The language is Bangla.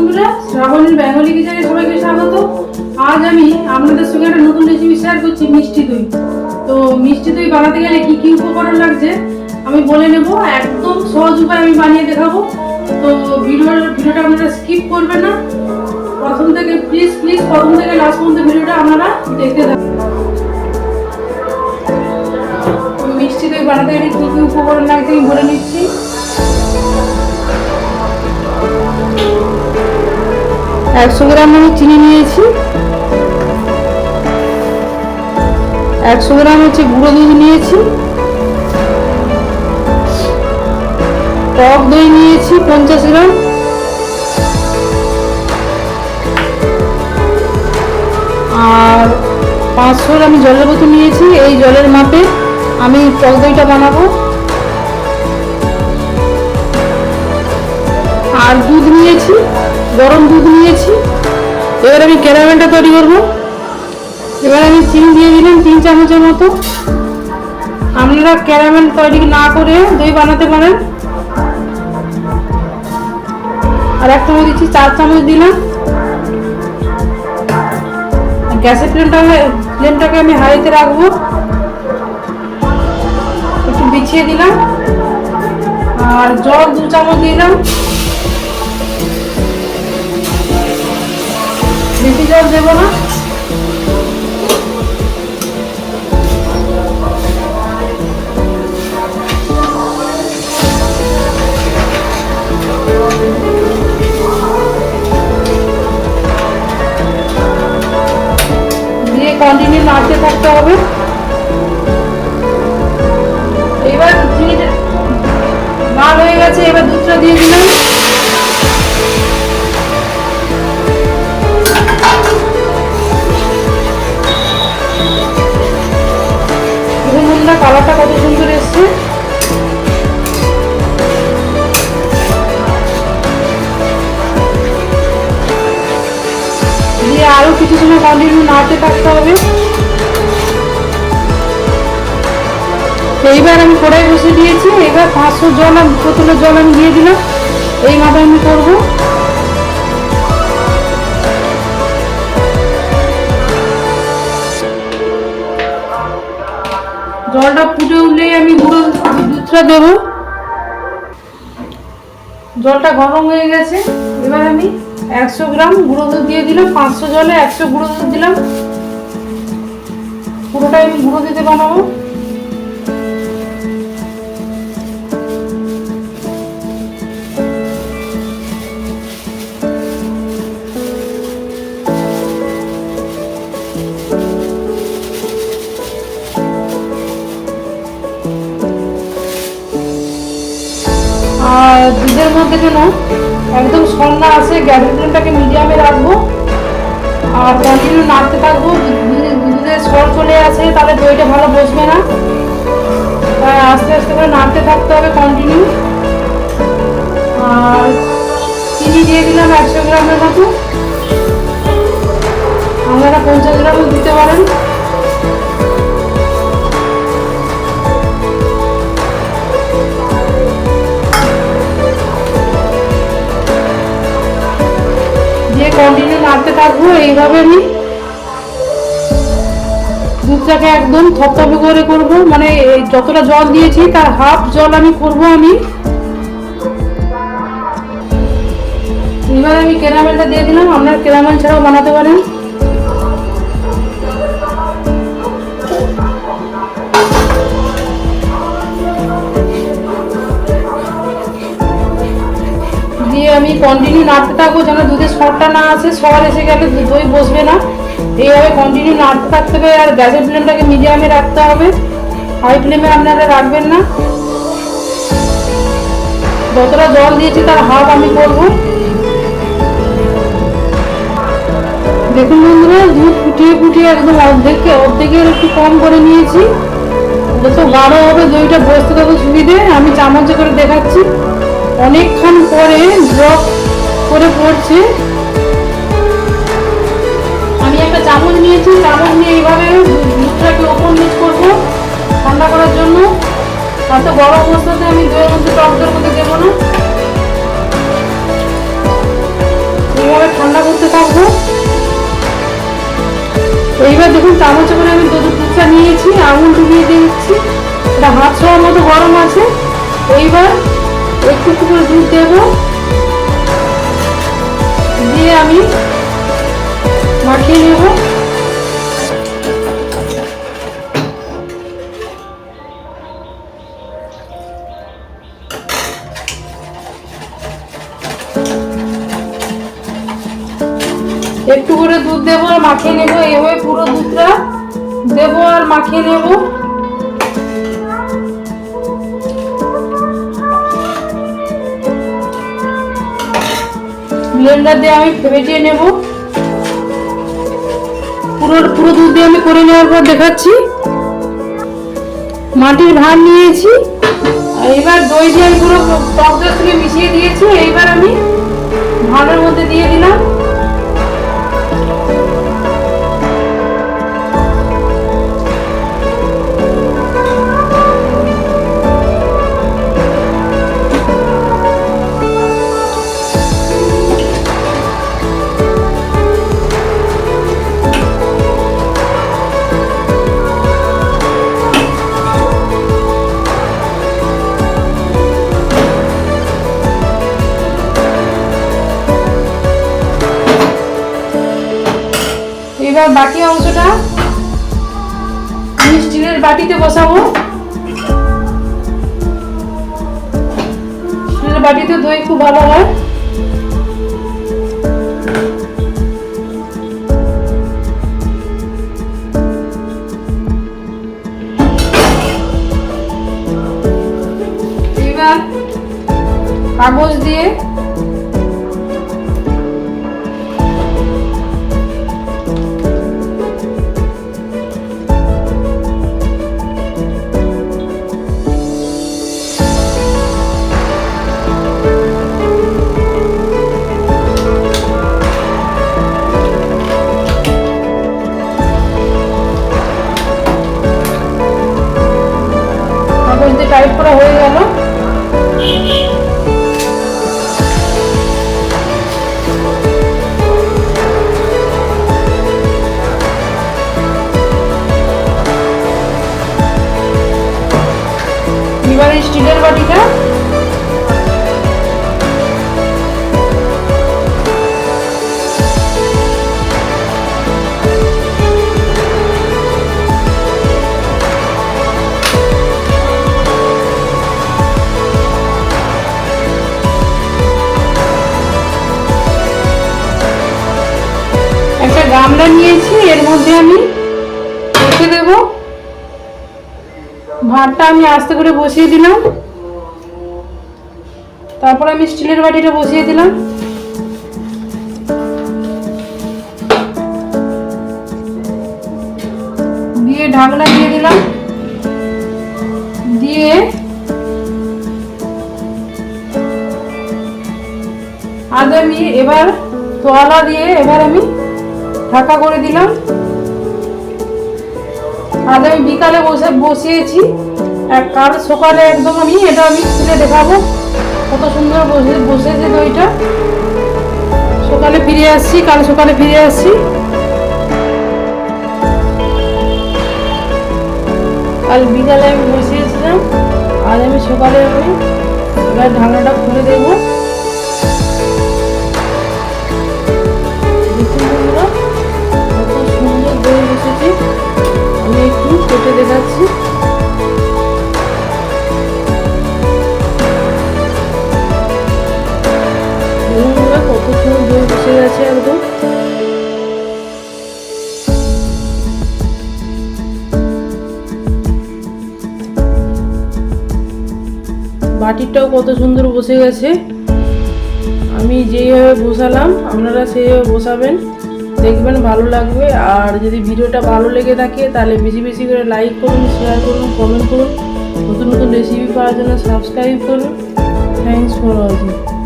বন্ধুরা, শ্রাবণীর বেঙ্গলি কিচেনে সবাইকে স্বাগত। আজ আমি আপনাদের সঙ্গে একটা নতুন রেসিপি শেয়ার করছি, মিষ্টি দই। তো মিষ্টি দই বানাতে গেলে কি কি উপকরণ লাগছে, আমি বলে নেব। একদম সহজ উপায় আমি বানিয়ে দেখাবো। তো ভিডিওর ভিডিওটা আপনারা স্কিপ করবেন না। প্রথম থেকে প্লিজ প্লিজ প্রথম থেকে লাস্ট পর্যন্ত ভিডিওটা আপনারা দেখতে থাকুন। মিষ্টি দই বানাতে গেলে কি কি উপকরণ লাগছে আমি বলে নিচ্ছি। একশো গ্রাম আমি চিনি নিয়েছি। একশো গ্রাম হচ্ছে গুঁড়ো দুধ নিয়েছি। টক দই নিয়েছি পঞ্চাশ গ্রাম। আর পাঁচশো আমি জলের বোতল নিয়েছি। এই জলের মাপে আমি টক দইটা বানাবো। আর দুধ নিয়েছি। গরম দুধ নিয়েছি। এবার আমি ক্যারামেলটা তৈরি করব। এবার আমি চিনি দিয়ে দিলাম তিন চামচের মতো। আপনারা ক্যারামেল তৈরি না করে দই বানাতে পারেন। আর এক চামচ দিচ্ছি, চার চামচ দিলাম। গ্যাসের ফ্লেমটা ফ্লেমটাকে আমি হাইতে রাখব। একটু বিছিয়ে দিলাম। আর জল দু চামচ দিলাম। বেশি জল দেবো না। দিয়ে থাকতে হবে। এবার হয়ে গেছে এবার দুধটা দিয়ে দিলাম। দেখুন কালারটা কত সুন্দর এসছে। দিয়ে আরও কিছু সময় কন্টিনিউ নাড়তে থাকতে হবে। এইবার আমি কড়াই বসে দিয়েছি এবার পাঁচশো জল আমি বোতলের জল আমি দিয়ে দিলাম। এই আমি করব। জলটা ফুটে উঠলেই আমি গুঁড়ো দুধটা দেব। জলটা গরম হয়ে গেছে। এবার আমি একশো গ্রাম গুঁড়ো দুধ দিয়ে দিলাম, পাঁচশো জলে একশো গুঁড়ো দুধ দিলাম। পুরোটাই আমি গুঁড়ো দিতে বানাবো। আর মধ্যে যেন একদম সন্ধ্যা আসে, গ্যাসের ফ্লেমটাকে মিডিয়ামে রাখব। আর কন্টিনিউ নাড়তে থাকব। দুধে- দুধের স্বর চলে আসে, তাহলে দইটা ভালো বসবে না। তাই আস্তে আস্তে করে নাড়তে থাকতে হবে কন্টিনিউ আর চিনি দিয়ে দিলাম একশো গ্রামের মতো। আপনারা পঞ্চাশ গ্রামও দিতে পারেন। কন্টিনিউ নাড়তে থাকব, এইভাবে আমি দুধটাকে একদম থপথপে করে করব। মানে যতটা জল দিয়েছি, তার হাফ জল আমি করব আমি। এবার আমি কেরামেলটা দিয়ে দিলাম, আপনার কেরামেল ছাড়াও বানাতে পারেন। আমি কন্টিনিউ নাড়তে থাকব যেন দুধের সরটা না আসে সর এসে গেলে দই বসবে না। এইভাবে কন্টিনিউ নাড়তে থাকতে হবে আর গ্যাসের ফ্লেমটাকে মিডিয়ামে রাখতে হবে। হাই ফ্লেমে আপনারা রাখবেন না। যতটা জল দিয়েছি তার হাফ আমি করব। দেখুন বন্ধুরা, দুধ ফুটিয়ে ফুটিয়ে একদম অর্ধেককে অর্ধেকের একটু কম করে নিয়েছি। যত গাঢ় হবে দইটা বসতে তত সুবিধে আমি চামচে করে দেখাচ্ছি। অনেকক্ষণ পরে ড্রপ করে পড়ছে। আমি একটা চামচ নিয়েছি চামচ নিয়ে এইভাবে দুধটাকে ওপর নিচ করব, ঠান্ডা করার জন্য। অত গরম অবস্থাতে আমি দইয়ের মধ্যে টক দর করতে দেবো না। এইভাবে ঠান্ডা করতে থাকব। এইবার দেখুন, চামচে করে আমি দুধ দুধটা নিয়েছি, আঙুল ডুবিয়ে দিয়েছি। এটা হাত ছোঁয়ার মতো গরম আছে। এইবার একটু একটু করে দুধ দেবো। দিয়ে আমি মাখিয়ে নেব। একটু করে দুধ দেবো আর মাখিয়ে নেব। এভাবে পুরো দুধটা দেবো আর মাখিয়ে নেব। ব্লেন্ডার দিয়ে আমি ফেটিয়ে নেব। পুরো পুরো দুধ দিয়ে আমি করে নেওয়ার পর দেখাচ্ছি। মাটির ভাত নিয়েছি। এবার দই দিয়ে পুরো টক দই মিশিয়ে দিয়েছি। এইবার আমি ভাতের মধ্যে দিয়ে দিলাম। এবার বাকি অংশটা আমি স্টিলের বাটিতে বসাবো। স্টিলের বাটিতে দই খুব ভালো হয়। কাগজ দিয়ে করা হয়ে গেল। এবার স্টিলের বাটিটা একটা নিয়েছি, এর মধ্যে আমি রেখে দেব। ভাতটা আমি আস্তে করে বসিয়ে দিলাম। তারপর আমি স্টিলের বাটিটা বসিয়ে দিলাম। দিয়ে ঢাকনা দিয়ে দিলাম। দিয়ে আজ আমি এবার তোয়ালা দিয়ে এবার আমি ঢাকা করে দিলাম। আজ আমি বিকালে বসে বসিয়েছি। আর কাল সকালে একদম আমি, এটা আমি খুলে দেখাবো। কত সুন্দর বসে, বসেছে দইটা সকালে ফিরে আসছি, কাল সকালে ফিরে আসছি। কাল বিকালে আমি বসিয়েছিলাম। আজ আমি সকালে আমি এবার ঢাকনাটা খুলে দেবো। কেটে দেখাচ্ছি। দেখুন বন্ধুরা কত সুন্দর দই বসে গেছে একদম। বাটিটাও কত সুন্দর বসে গেছে। আমি যেইভাবে বসালাম, আপনারা সেইভাবে বসাবেন। দেখবেন, ভালো লাগবে। আর যদি ভিডিওটা ভালো লেগে থাকে, তাহলে বেশি বেশি করে লাইক করুন শেয়ার করুন কমেন্ট করুন। নতুন নতুন রেসিপি পাওয়ার জন্য সাবস্ক্রাইব করুন। Thanks for watching